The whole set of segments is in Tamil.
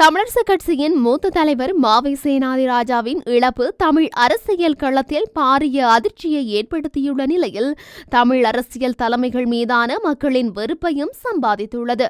தமிழரசு கட்சியின் மூத்த தலைவர் மாவை சேனாதிராஜாவின் இழப்பு தமிழ் அரசியல் களத்தில் பாரிய அதிர்ச்சியை ஏற்படுத்தியுள்ள நிலையில் தமிழ் அரசியல் தலைமைகள் மீதான மக்களின் வெறுப்பையும் சம்பாதித்துள்ளது.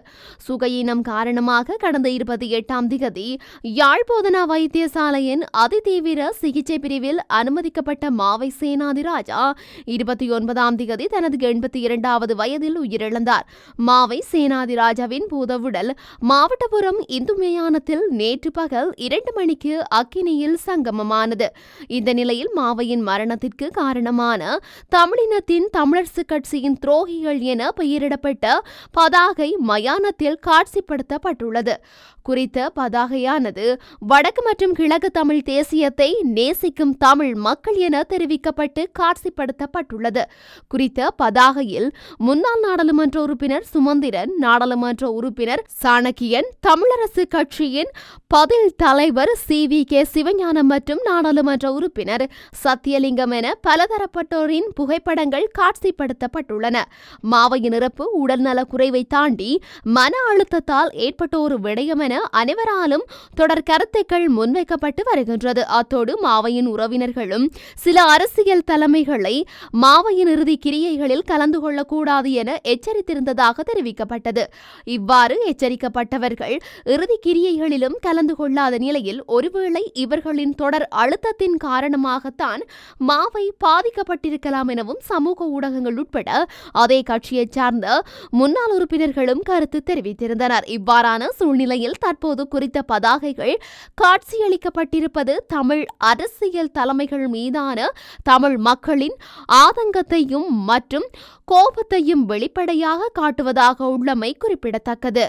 சுகையினம் காரணமாக கடந்த இருபத்தி எட்டாம் திகதி யாழ்போதனா வைத்தியசாலையின் அதிதீவிர சிகிச்சை பிரிவில் அனுமதிக்கப்பட்ட மாவை சேனாதிராஜா இருபத்தி ஒன்பதாம் திகதி தனது எண்பத்தி இரண்டாவது வயதில் உயிரிழந்தார். மாவை சேனாதிராஜாவின் பூதவுடல் மாவட்டபுரம் இந்துமையான மயான நேற்று பகல் இரண்டு மணிக்கு அக்கினியில் சங்கமமானது. இந்த நிலையில் மாவையின் மரணத்திற்கு காரணமான தமிழினத்தின் தமிழரசு கட்சியின் துரோகிகள் என பெயரிடப்பட்ட பதாகை மயானத்தில் காட்சிப்படுத்தப்பட்டுள்ளது. குறித்த பதாகையானது வடக்கு மற்றும் கிழக்கு தமிழ் தேசியத்தை நேசிக்கும் தமிழ் மக்கள் என தெரிவிக்கப்பட்டு காட்சிப்படுத்தப்பட்டுள்ளது. குறித்த பதாகையில் முன்னாள் நாடாளுமன்ற உறுப்பினர் சுமந்திரன் நாடாளுமன்ற உறுப்பினர் சாணக்கியன் தமிழரசு கட்சி கட்சியின் பதில் தலைவர் சி. வி. கே. சிவஞானம் மற்றும் நாடாளுமன்ற உறுப்பினர் சத்தியலிங்கம் என பலதரப்பட்டோரின் புகைப்படங்கள் காட்சிப்படுத்தப்பட்டுள்ளன. மாவையின் இறப்பு உடல்நல குறைவை தாண்டி மன அழுத்தத்தால் ஏற்பட்ட ஒரு விடயம் என அனைவராலும் தொடர் கருத்துக்கள் முன்வைக்கப்பட்டு வருகின்றது. அத்தோடு மாவையின் உறவினர்களும் சில அரசியல் தலைமைகளை மாவையின் இறுதி கிரியைகளில் கலந்து கொள்ளக்கூடாது என எச்சரித்திருந்ததாக தெரிவிக்கப்பட்டது. இவ்வாறு எச்சரிக்கப்பட்டவர்கள் இறுதி கிரியை போட்டிகளிலும் கலந்து கொள்ளாத நிலையில் ஒருவேளை இவர்களின் தொடர் அழுத்தத்தின் காரணமாகத்தான் மாவை பாதிக்கப்பட்டிருக்கலாம் எனவும் சமூக ஊடகங்கள் உட்பட அதே கட்சியைச் சார்ந்த முன்னாள் உறுப்பினர்களும் கருத்து தெரிவித்திருந்தனர். இவ்வாறான சூழ்நிலையில் தற்போது குறித்த பதாகைகள் காட்சியளிக்கப்பட்டிருப்பது தமிழ் அரசியல் தலைமைகள் மீதான தமிழ் மக்களின் ஆதங்கத்தையும் மற்றும் கோபத்தையும் வெளிப்படையாக காட்டுவதாக உள்ளமை குறிப்பிடத்தக்கது.